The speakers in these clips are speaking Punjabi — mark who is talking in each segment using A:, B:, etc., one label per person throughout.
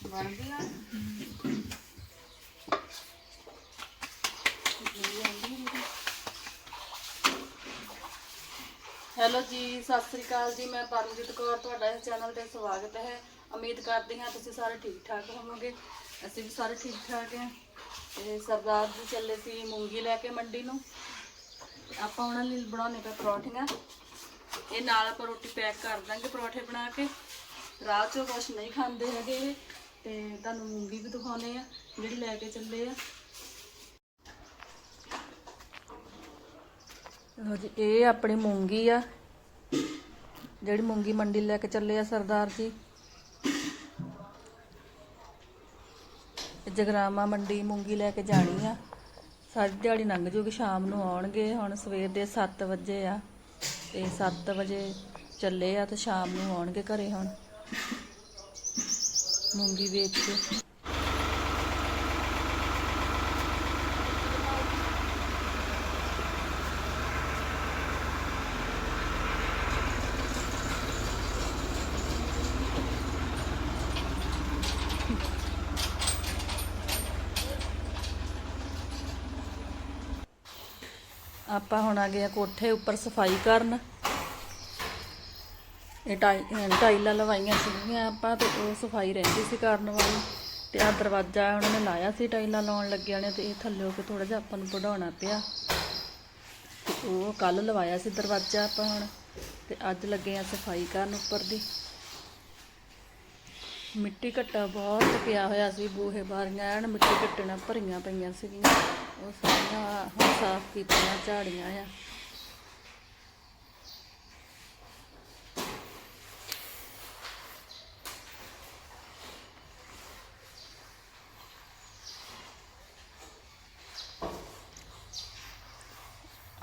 A: ਬਣ ਗਿਆ ਹੈਲੋ ਜੀ, ਸਤਿ ਸ੍ਰੀ ਅਕਾਲ ਜੀ। ਮੈਂ ਪਰਮਜੀਤ ਕੌਰ, ਤੁਹਾਡਾ ਇਸ ਚੈਨਲ ਤੇ ਸਵਾਗਤ ਹੈ। ਉਮੀਦ ਕਰਦੀ ਹਾਂ ਤੁਸੀਂ ਸਾਰੇ ਠੀਕ ਠਾਕ ਹੋਵੋਗੇ। ਅਸੀਂ ਵੀ ਸਾਰੇ ਠੀਕ ਠਾਕ ਹਾਂ। ਤੇ ਸਰਦਾਰ ਜੀ ਚੱਲੇ ਸੀ ਮੂੰਗੀ ਲੈ ਕੇ ਮੰਡੀ ਨੂੰ। ਆਪਾਂ ਉਹਨਾਂ ਲਈ ਬਣਾਉਣੇ ਪਏ ਪਰੌਂਠੀਆਂ। ਇਹ ਨਾਲ ਆਪਾਂ ਰੋਟੀ ਪੈਕ ਕਰ ਦਾਂਗੇ ਪਰੌਂਠੇ ਬਣਾ ਕੇ। ਰਾਤ ਚੋਂ ਕੁਛ ਨਹੀਂ ਖਾਂਦੇ ਹੈਗੇ। ਇਹ ਤੇ ਤੁਹਾਨੂੰ ਮੂੰਗੀ ਵੀ ਦਿਖਾਉਣੇ ਆ, ਜਿਹੜੀ ਲੈ ਕੇ ਚੱਲੇ ਆ। ਲਓ ਜੀ, ਇਹ ਆਪਣੀ ਮੂੰਗੀ ਆ, ਜਿਹੜੀ ਮੂੰਗੀ ਮੰਡੀ ਲੈ ਕੇ ਚੱਲੇ ਆ ਸਰਦਾਰ ਜੀ। ਇਹ ਜਗਰਾਮਾ ਮੰਡੀ ਮੂੰਗੀ ਲੈ ਕੇ ਜਾਣੀ ਆ। ਸਾਰੀ ਦਿਹਾੜੀ ਲੰਘ ਜੂਗੀ, ਸ਼ਾਮ ਨੂੰ ਆਉਣਗੇ, ਹੁਣ ਸਵੇਰ ਦੇ 7 ਵਜੇ ਆ। ਤੇ 7 ਵਜੇ ਚੱਲੇ ਆ ਤੇ ਸ਼ਾਮ ਨੂੰ ਆਉਣਗੇ ਘਰੇ ਹੁਣ। ਮੂੰਗੀ ਵੇਚ ਕੇ ਆਪਾਂ ਹੁਣ ਆ ਗਏ ਆ ਕੋਠੇ ਉੱਪਰ ਸਫ਼ਾਈ ਕਰਨ ਇਹ ਟਾਈ ਟਾਈਲਾਂ ਲਵਾਈਆਂ ਸੀਗੀਆਂ ਆਪਾਂ ਤੇ ਉਹ ਸਫ਼ਾਈ ਰਹਿੰਦੀ ਸੀ ਕਰਨ ਵਾਲੀ ਤੇ ਆ ਦਰਵਾਜ਼ਾ ਉਹਨਾਂ ਨੇ ਲਾਇਆ ਸੀ ਟਾਈਲਾਂ ਲਾਉਣ ਲੱਗਿਆ ਨੇ ਤੇ ਇਹ ਥੱਲੇ ਕੇ ਥੋੜਾ ਜਿਹਾ ਆਪਾਂ ਨੂੰ ਵਢਾਉਣਾ ਪਿਆ। ਤੇ ਉਹ ਕੱਲ ਲਵਾਇਆ ਸੀ ਦਰਵਾਜ਼ਾ ਆਪਾਂ ਹੁਣ ਤੇ ਅੱਜ ਲੱਗੇ ਆ ਸਫ਼ਾਈ ਕਰਨ ਉੱਪਰ ਦੀ। ਮਿੱਟੀ ਘੱਟਾ ਬਹੁਤ ਪਿਆ ਹੋਇਆ ਸੀ ਬੂਹੇ ਬਾਰੀਆਂ ਐਨ ਮਿੱਟੀ ਘੱਟੇ ਨਾਲ ਭਰੀਆਂ ਪਈਆਂ ਸੀਗੀਆਂ। ਉਹ ਸਾਰੀਆਂ ਹੁਣ ਸਾਫ਼ ਕੀਤੀਆਂ, ਝਾੜੀਆਂ ਆ।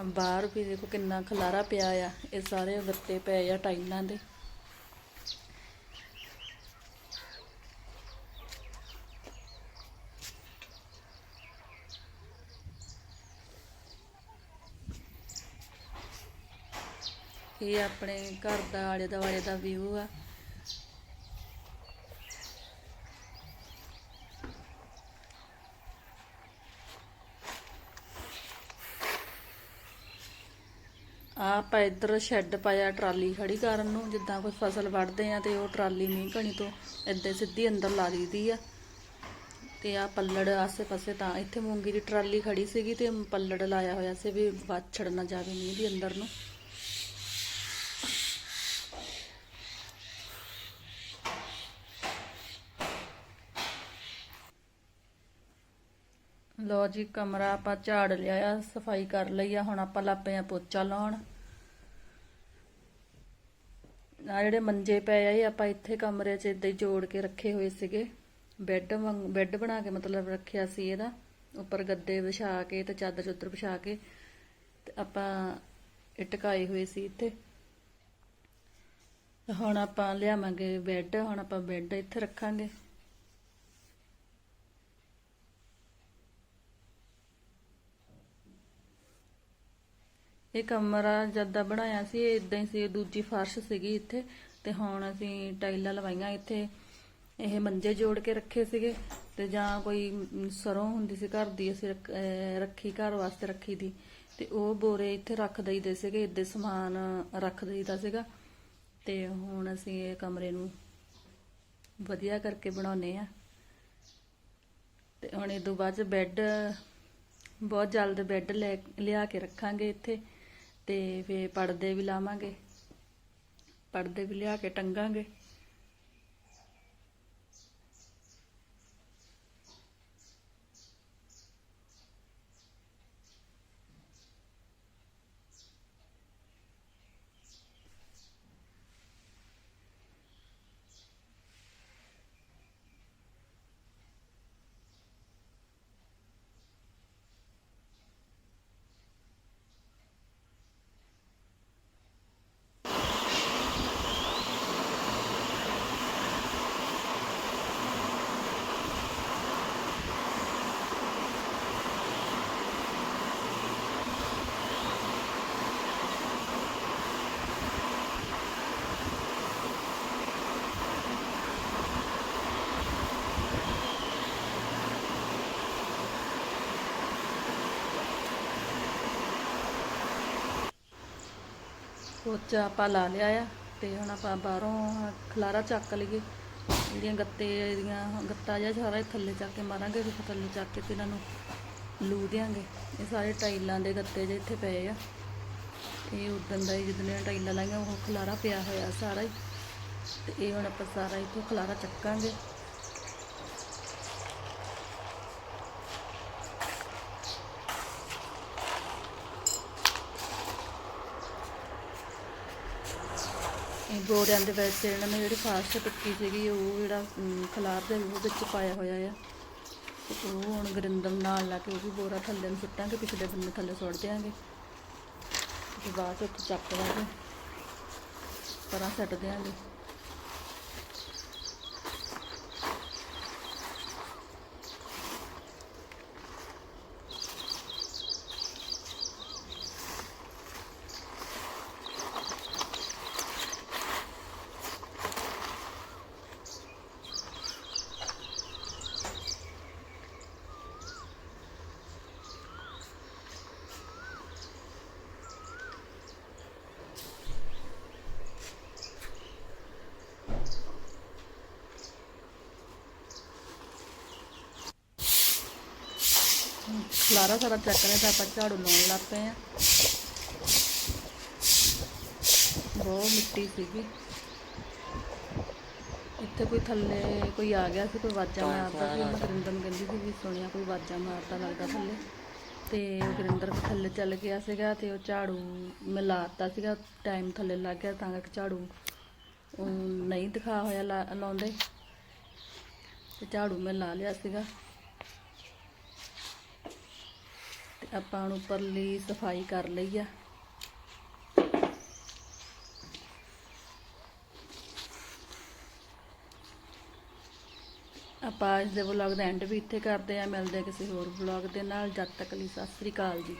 A: ਬਾਹਰ ਵੀ ਦੇਖੋ ਕਿੰਨਾ ਖਲਾਰਾ ਪਿਆ ਆ, ਇਹ ਸਾਰੇ ਗੱਤੇ ਪਏ ਆ ਟਾਈਲਾਂ ਦੇ। ਇਹ ਆਪਣੇ ਘਰ ਦਾ ਆਲੇ ਦੁਆਲੇ ਦਾ ਵਿਊ ਆ। ਆਪਾਂ ਇੱਧਰ ਸ਼ੈੱਡ ਪਾਇਆ ਟਰਾਲੀ ਖੜੀ ਕਰਨ ਨੂੰ, ਜਿੱਦਾਂ ਕੋਈ ਫਸਲ ਵੱਢਦੇ ਆ ਤੇ ਉਹ ਟਰਾਲੀ ਮੀਂਹ ਕਣੀ ਤੋਂ ਇੱਦਾਂ ਸਿੱਧੀ ਅੰਦਰ ਲਾ ਦਈਦੀ ਆ। ਤੇ ਆ ਪੱਲੜ ਆਸੇ ਪਾਸੇ ਤਾਂ ਇੱਥੇ ਮੂੰਗੀ ਦੀ ਟਰਾਲੀ ਖੜੀ ਸੀਗੀ ਤੇ ਪੱਲੜ ਲਾਇਆ ਹੋਇਆ ਸੀ ਵੀ ਵਾਛੜ ਨਾ ਜਾਵੇ ਮੀਂਹ ਦੀ ਅੰਦਰ ਨੂੰ। ਲੋ ਜੀ, ਕਮਰਾ ਆਪਾਂ ਝਾੜ ਲਿਆ ਆ, ਸਫ਼ਾਈ ਕਰ ਲਈ ਆ, ਹੁਣ ਆਪਾਂ ਲੱਪੇ ਆ ਪੋਚਾ ਲਾਉਣ। ਆ ਜਿਹੜੇ ਮੰਜੇ ਪਏ ਆ, ਇਹ ਆਪਾਂ ਇੱਥੇ ਕਮਰੇ 'ਚ ਇਦਾਂ ਹੀ ਜੋੜ ਕੇ ਰੱਖੇ ਹੋਏ ਸੀਗੇ। ਬੈੱਡ ਵਾਂਗ, ਬੈੱਡ ਬਣਾ ਕੇ ਮਤਲਬ ਰੱਖਿਆ ਸੀ ਇਹਦਾ। ਉੱਪਰ ਗੱਦੇ ਵਿਛਾ ਕੇ ਤੇ ਚਾਦਰ ਚੁੱਦਰ ਵਿਛਾ ਕੇ ਤੇ ਆਪਾਂ ਇਹ ਟਕਾਏ ਹੋਏ ਸੀ ਇੱਥੇ। ਹੁਣ ਆਪਾਂ ਲਿਆਵਾਂਗੇ ਬੈੱਡ, ਹੁਣ ਆਪਾਂ ਬੈੱਡ ਇੱਥੇ ਰੱਖਾਂਗੇ। ਇਹ ਕਮਰਾ ਜਦ ਦਾ ਬਣਾਇਆ ਸੀ, ਇਹ ਇਦਾਂ ਹੀ ਸੀ ਦੂਜੀ ਫਰਸ਼ ਸੀਗੀ ਇੱਥੇ, ਤੇ ਹੁਣ ਅਸੀਂ ਟਾਈਲਾਂ ਲਵਾਈਆਂ ਇੱਥੇ। ਇਹ ਮੰਜੇ ਜੋੜ ਕੇ ਰੱਖੇ ਸੀਗੇ, ਤੇ ਜਾਂ ਕੋਈ ਸਰੋਂ ਹੁੰਦੀ ਸੀ ਘਰ ਦੀ, ਅਸੀਂ ਰੱਖ- ਰੱਖੀ ਘਰ ਵਾਸਤੇ ਰੱਖੀ ਦੀ। ਤੇ ਉਹ ਬੋਰੇ ਇੱਥੇ ਰੱਖ ਦਈਦੇ ਸੀਗੇ ਇੱਦੇ ਸਮਾਨ ਰੱਖ ਦਈਦਾ ਸੀਗਾ। ਤੇ ਹੁਣ ਅਸੀਂ ਇਹ ਕਮਰੇ ਨੂੰ ਵਧੀਆ ਕਰਕੇ ਬਣਾਉਨੇ ਆ ਤੇ ਹੁਣ ਇਹ ਤੋਂ ਬਾਅਦ ਚ ਬੈੱਡ, ਬਹੁਤ ਜਲਦ ਬੈੱਡ ਲੈ, ਲਿਆ ਕੇ ਰੱਖਾਂਗੇ ਇੱਥੇ। ਤੇ ਫੇ ਪਰਦੇ ਵੀ ਲਾਵਾਂਗੇ। ਪਰਦੇ ਵੀ ਲਿਆ ਕੇ ਟੰਗਾਂਗੇ। ਪੋਚਾ ਆਪਾਂ ਲਾ ਲਿਆ ਆ ਤੇ ਹੁਣ ਆਪਾਂ ਬਾਹਰੋਂ ਖਲਾਰਾ ਚੱਕ ਲਈਏ। ਜਿਹੜੀਆਂ ਗੱਤੇ ਦੀਆਂ ਗੱਤਾ ਜਿਹਾ ਸਾਰਾ ਥੱਲੇ ਚੱਕ ਕੇ ਮਾਰਾਂਗੇ, ਫਿਰ ਥੱਲੇ ਚੱਕ ਕੇ ਤੇ ਇਹਨਾਂ ਨੂੰ ਲੂ ਦਿਆਂਗੇ। ਇਹ ਸਾਰੇ ਟਾਈਲਾਂ ਦੇ ਗੱਤੇ ਜਿਹੇ ਇੱਥੇ ਪਏ ਆ। ਇਹ ਉਦੋਂ ਦਾ ਹੀ ਜਦੋਂ ਟਾਈਲਾਂ ਲਾਈਆਂ, ਉਹ ਖਲਾਰਾ ਪਿਆ ਹੋਇਆ ਸਾਰਾ ਹੀ। ਤੇ ਇਹ ਹੁਣ ਆਪਾਂ ਸਾਰਾ ਇੱਥੋਂ ਖਲਾਰਾ ਚੱਕਾਂਗੇ। ਇਹ ਬੋਰਿਆਂ ਦੇ ਵਿੱਚ ਇਹਨਾਂ ਨੇ ਜਿਹੜੀ ਫਾਸਟ ਟੁੱਕੀ ਸੀਗੀ ਉਹ ਜਿਹੜਾ ਅਮ, ਖਲਾਰ ਦੇ ਉਹ ਵਿੱਚ ਪਾਇਆ ਹੋਇਆ ਆ। ਉਹ ਹੁਣ ਗਰਿੰਦਮ ਨਾਲ ਲਾ ਕੇ ਉਹ ਵੀ ਬੋਰਾ ਥੱਲੇ ਨੂੰ ਸੁੱਟਾਂਗੇ ਪਿਛਲੇ ਬੰਨੇ ਥੱਲੇ ਸੁੱਟ ਦਿਆਂਗੇ। ਤੇ ਬਾਅਦ ਚ ਉੱਥੇ ਚੱਕ ਲਾਂਗੇ। ਪਰਾਂ ਸੱਟ ਦਿਆਂਗੇ। ਖਲਾਰਾ ਸਾਰਾ ਚੱਕ ਲਿਆ ਤਾਂ ਆਪਾਂ ਝਾੜੂ ਲਾਉਣ ਲੱਗ ਪਏ ਆ ਬਹੁਤ ਮਿੱਟੀ ਸੀਗੀ। ਇੱਥੇ ਕੋਈ ਥੱਲੇ ਕੋਈ ਆ ਗਿਆ ਸੀ ਕੋਈ ਆਵਾਜ਼ਾਂ ਮਾਰਦਾ ਸੀ। ਮੈਂ ਗੁਰਿੰਦਰ ਨੂੰ ਕਹਿੰਦੀ ਸੀ ਵੀ ਸੁਣਿਆ ਕੋਈ ਆਵਾਜ਼ਾਂ ਮਾਰਦਾ ਲੱਗਦਾ ਥੱਲੇ। ਤੇ ਉਹ ਗੁਰਿੰਦਰ ਥੱਲੇ ਚੱਲ ਗਿਆ ਸੀਗਾ ਤੇ ਉਹ ਝਾੜੂ ਮਿਲਾਤਾ ਸੀਗਾ। ਟਾਈਮ ਥੱਲੇ ਲੱਗ ਗਿਆ ਤਾਂ ਕਰਕੇ ਝਾੜੂ ਉਹ ਨਹੀਂ ਦਿਖਾ ਹੋਇਆ ਲਾਉਂਦੇ। ਤੇ ਝਾੜੂ ਮੈਂ ਲਾ ਲਿਆ ਸੀਗਾ। ਤੇ ਆਪਾਂ ਹੁਣ ਉੱਪਰਲੀ ਸਫ਼ਾਈ ਕਰ ਲਈ ਆ। ਆਪਾਂ ਅੱਜ ਦੇ ਵਲੌਗ ਦਾ ਐਂਡ ਵੀ ਇੱਥੇ ਕਰਦੇ ਆ, ਮਿਲਦੇ ਆ ਕਿਸੇ ਹੋਰ ਵਲੌਗ ਦੇ ਨਾਲ। ਜਦ ਤੱਕ ਲਈ ਸਤਿ ਸ੍ਰੀ ਅਕਾਲ ਜੀ।